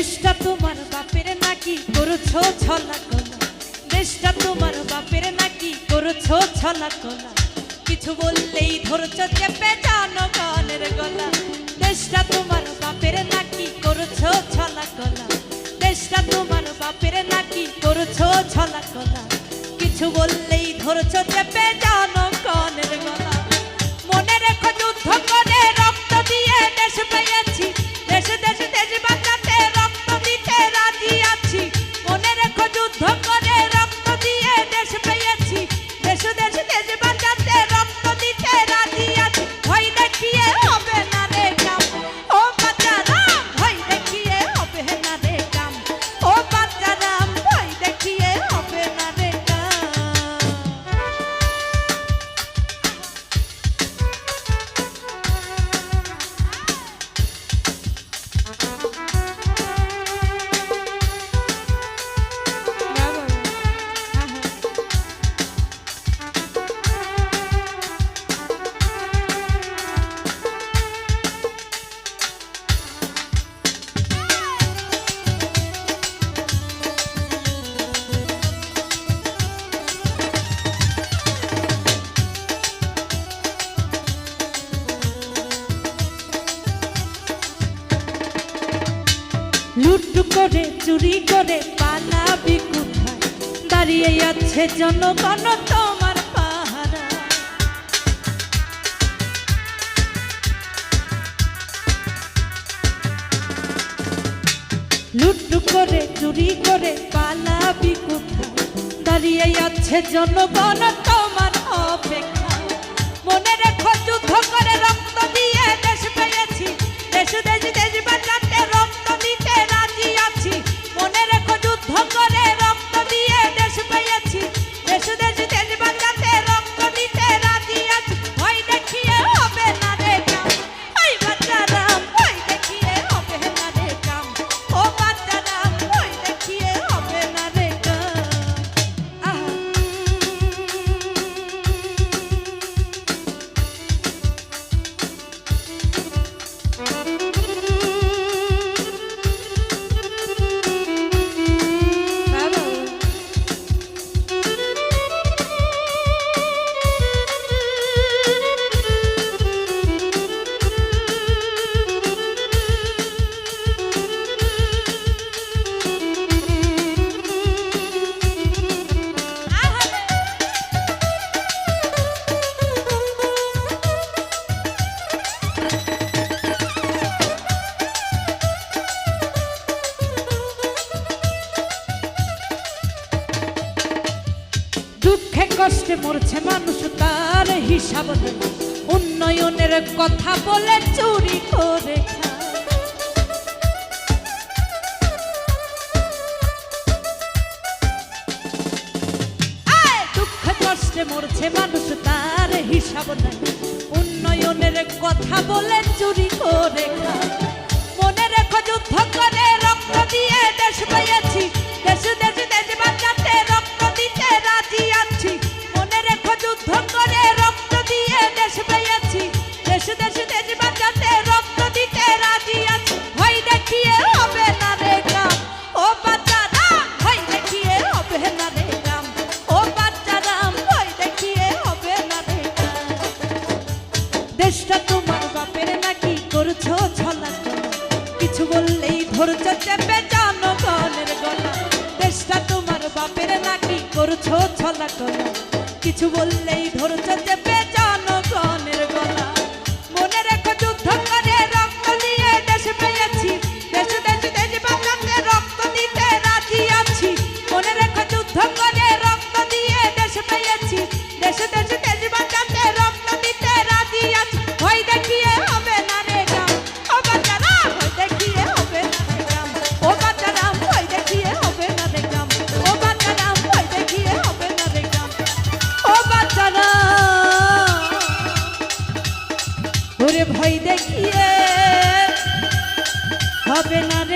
দেশটা তোমার বাপের নাকি করছ ছলা কলা? দেশটা তোমার বাপের নাকি করছ ছলা কলা? কিছু বললেই ধরছো চেপে জানো গানের গলা। দেশটা তোমার বাপের নাকি করছ ছলা কলা? দেশটা তোমার বাপের নাকি করছ ছলা কলা? কিছু বললেই ধরছো চেপে জানো গানের গলা। মনে রেখো যুদ্ধ করে রক্ত দিয়ে দেশ পেয়েছি। লুট করে, চুরি করে, পালাবি কোথায়? দাঁড়িয়ে আছে জনগণ তোমার পাহারা। লুট করে, চুরি করে, পালাবি কোথায়? দাঁড়িয়ে আছে জনগণ তোমার অপেক্ষা। মনে রেখো যুদ্ধ করে রক্ত দুঃখে কষ্টে মরছে মানুষ, তার হিসাব উন্নয়নের কথা বলে চুরি করে। কষ্টে মরছে মানুষ, তার হিসাব উন্নয়নের কথা বলে চুরি করে মনে রেখো যুদ্ধ করে করছ ছলা। কিছু বললেই ধরছো চেপে জনগণের গলা। দেশটা তোমার বাপের নাকি করছ ছলা কিছু বললেই ধরছো চেপে হবে না